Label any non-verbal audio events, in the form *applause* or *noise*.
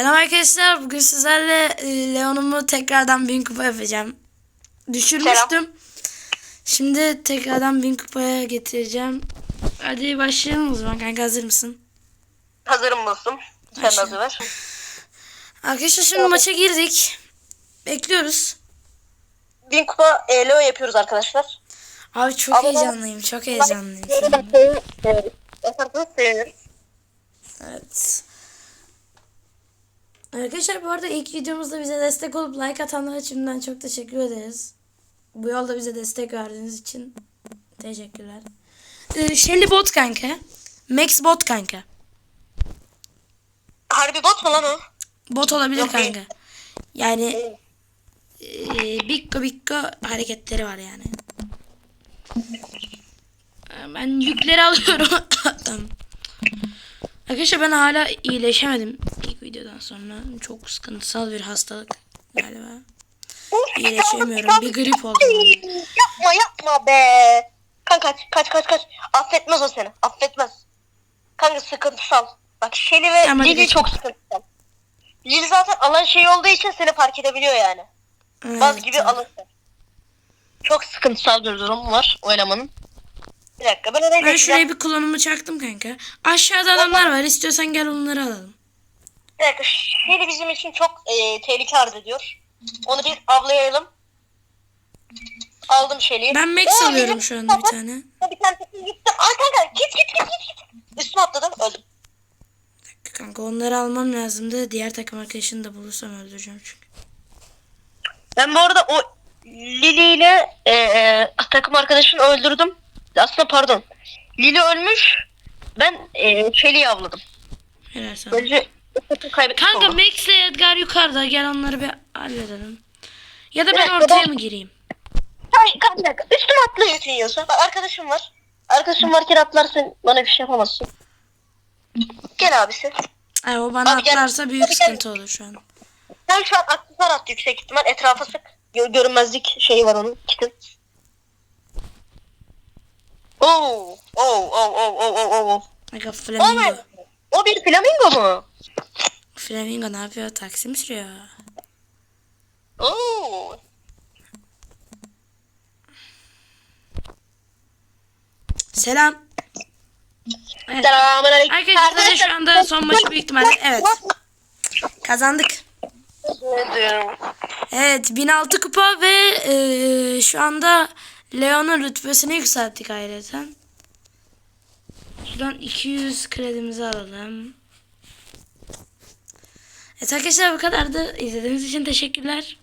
Selam arkadaşlar. Bugün sizlerle e, Leon'umu tekrardan 1000 kupa yapacağım. Düşürmüştüm. Şimdi tekrardan 1000 kupaya getireceğim. Hadi başlayalım o zaman kanka hazır mısın? Hazırım dostum. Sen hazır ver. Arkadaşlar şimdi maça girdik. Bekliyoruz. Bin kupa ELO yapıyoruz arkadaşlar. Abi çok Ama- heyecanlıyım. Çok heyecanlıyım. Evet. Arkadaşlar bu arada ilk videomuzda bize destek olup like atanlara şimdiden çok teşekkür ederiz. Bu yolda bize destek verdiğiniz için teşekkürler. Ee, Shelly bot kanka. Max bot kanka. Harbi bot mu lan o? Bot olabilir Yok, kanka. Yani e, bikko bikko hareketleri var yani. Ee, Ben yükleri *laughs* alıyorum. Arkadaşlar ben hala iyileşemedim videodan sonra. Çok sıkıntısal bir hastalık galiba. İyileşemiyorum. Bir grip oldum. Yapma yapma be. Kanka kaç kaç kaç kaç. Affetmez o seni. Affetmez. Kanka sıkıntısal. Bak Shelly ve Lily geç. çok sıkıntısal. Lily zaten alan şey olduğu için seni fark edebiliyor yani. Baz Evet, gibi tamam. alırsın. Çok sıkıntısal bir durum var o elemanın. Bir dakika ben oraya Ben şuraya bir klonumu çaktım kanka. Aşağıda adamlar var. İstiyorsan gel onları alalım. Bir dakika bizim için çok e, tehlike arz ediyor. Onu bir avlayalım. Aldım Shelly'yi. Ben Max Oo, alıyorum şu anda bir tane. Bir tane gitti. Ay kanka git git git git. git. Üstüme atladım öldüm. Kanka onları almam lazımdı. Diğer takım arkadaşını da bulursam öldüreceğim çünkü. Ben bu arada o Lili ile e, e, takım arkadaşını öldürdüm. Aslında pardon. Lili ölmüş. Ben e, Shelly'yi avladım. Helal sana. Böylece Kanka. Max ile Edgar yukarıda. Gel onları bir halledelim. Ya da ben ortaya mı gireyim? Hayır kanka. Üstüme atlıyorsun yiyorsa. Bak arkadaşım var. Arkadaşım varken atlarsın bana bir şey yapamazsın. Gel abisi. Ay, o bana Abi gel. atlarsa büyük Hadi gel. sıkıntı olur şu an. Sen şu an aksesuar at yüksek ihtimal. Etrafa sık. Gö- görünmezlik şeyi var onun. Kitin. Oo, oo, oo, oo, oo, oo, oo. O Flamingo. ne? O bir flamingo mu? Flamingo ne yapıyor? Taksi mi sürüyor? Oo. Selam. Evet. Selamünaleyküm. Arkadaşlar şu anda son maçı büyük ihtimalle evet. Kazandık. Evet 1006 kupa ve e, şu anda Leon'un rütbesini yükselttik ayrıca. Şuradan 200 kredimizi alalım. Evet arkadaşlar bu kadardı. İzlediğiniz için teşekkürler.